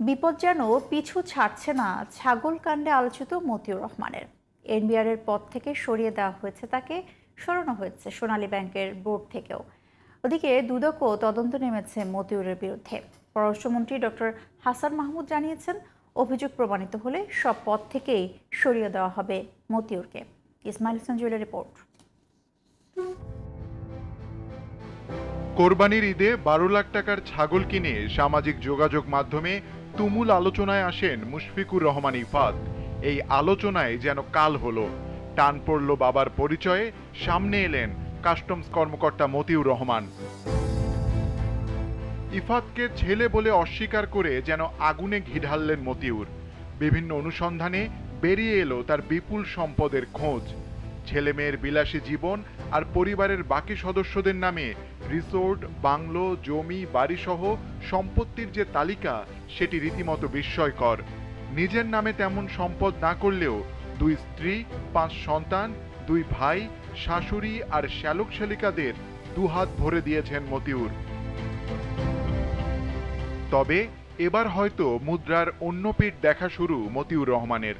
বিপদ যেন পিছু ছাড়ছে না ছাগল কাণ্ডে আলোচিত মতিউর রহমানের। এনবিআর এর পদ থেকে সরিয়ে দেওয়া হয়েছে তাকে, সরানো হয়েছে সোনালী ব্যাংকের বোর্ড থেকেও। ওদিকে দুদকও তদন্ত নেমেছে মতিউরের বিরুদ্ধে। পররাষ্ট্রমন্ত্রী ডক্টর হাসান মাহমুদ জানিয়েছেন, অভিযোগ প্রমাণিত হলে সব পদ থেকেই সরিয়ে দেওয়া হবে মতিউরকে। ইসমাইল হোসেন জুয়েলের রিপোর্ট। কোরবানির ঈদে বারো লাখ টাকার ছাগল কিনে সামাজিক যোগাযোগ মাধ্যমে তুমুল আলোচনায় আসেন মুশফিকুর রহমান ইফাত। এই আলোচনায় যেন কাল হলো। টান পড়ল বাবার পরিচয়ে, সামনে এলেন কাস্টমস কর্মকর্তা মতিউর রহমান। ইফাতকে ছেলে বলে অস্বীকার করে যেন আগুনে ঘি ঢাললেন মতিউর। বিভিন্ন অনুসন্ধানে বেরিয়ে এলো তার বিপুল সম্পদের খোঁজ। ছেলে মেয়ের বিলাসী জীবন আর পরিবারের বাকি সদস্যদের নামে রিসোর্ট, বাংলো, জমি, বাড়িসহ সম্পত্তির যে তালিকা, সেটি রীতিমতো বিস্ময়কর। নিজের নামে তেমন সম্পদ না করলেও দুই স্ত্রী, পাঁচ সন্তান, দুই ভাই, শাশুড়ি আর শ্যালক শ্যালিকাদের দুহাত ভরে দিয়েছেন মতিউর। তবে এবার হয়তো মুদ্রার অন্য পিঠ দেখা শুরু মতিউর রহমানের।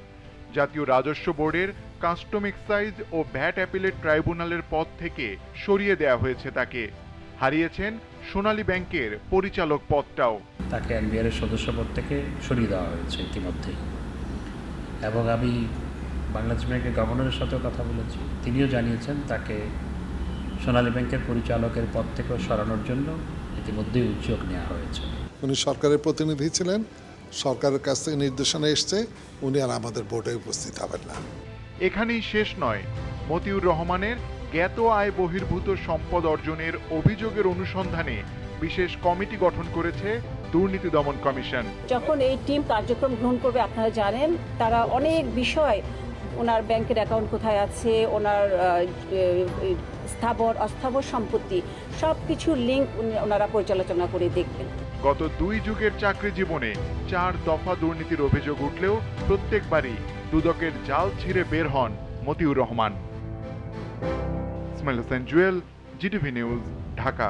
জাতীয় রাজস্ব বোর্ডের কাস্টম এক্সাইজ ও ভ্যাট অ্যাপিলেট ট্রাইব্যুনালের পদ থেকে সরিয়ে দেয়া হয়েছে তাকে। হারিয়েছেন সোনালী ব্যাংকের পরিচালক পদটাও। তাকে এনবিআর এর সদস্যপদ থেকে সরিয়ে দেওয়া হয়েছে ইতিমধ্যেই এবং আমি বাংলাদেশ ব্যাংকের গভর্নরের সাথেও কথা বলেছি। তিনিও জানিয়েছেন তাকে সোনালী ব্যাংকের পরিচালকের পদ থেকেও সরানোর জন্য ইতিমধ্যেই উদ্যোগ নেওয়া হয়েছে। উনি সরকারের প্রতিনিধি ছিলেন। সরকারের কাছ থেকে নির্দেশনা এসছে। উনি আর আমাদের বোর্ডে উপস্থিত হবেন না। এখানেই শেষ নয়। মতিউর রহমানের জ্ঞাত আয় বহির্ভূত সম্পদ অর্জনের অভিযোগের অনুসন্ধানে বিশেষ কমিটি গঠন করেছে দুর্নীতি দমন কমিশন। যখন এই টিম কার্যক্রম গ্রহণ করবে আপনারা জানেন তারা অনেক বিষয় ওনার ব্যাংকের অ্যাকাউন্ট কোথায় আছে ওনার স্থাবর অস্থাবর সম্পত্তি সব কিছু লিঙ্ক ওনারা পর্যালোচনা করে দেখবেন। গত দুই যুগের চাকরি জীবনে চার দফা দুর্নীতির অভিযোগ উঠলেও প্রত্যেকবারই দুদকের জাল ছিঁড়ে বের হন Motiur Rahman. Ismail Hossain Jewel GTV news Dhaka.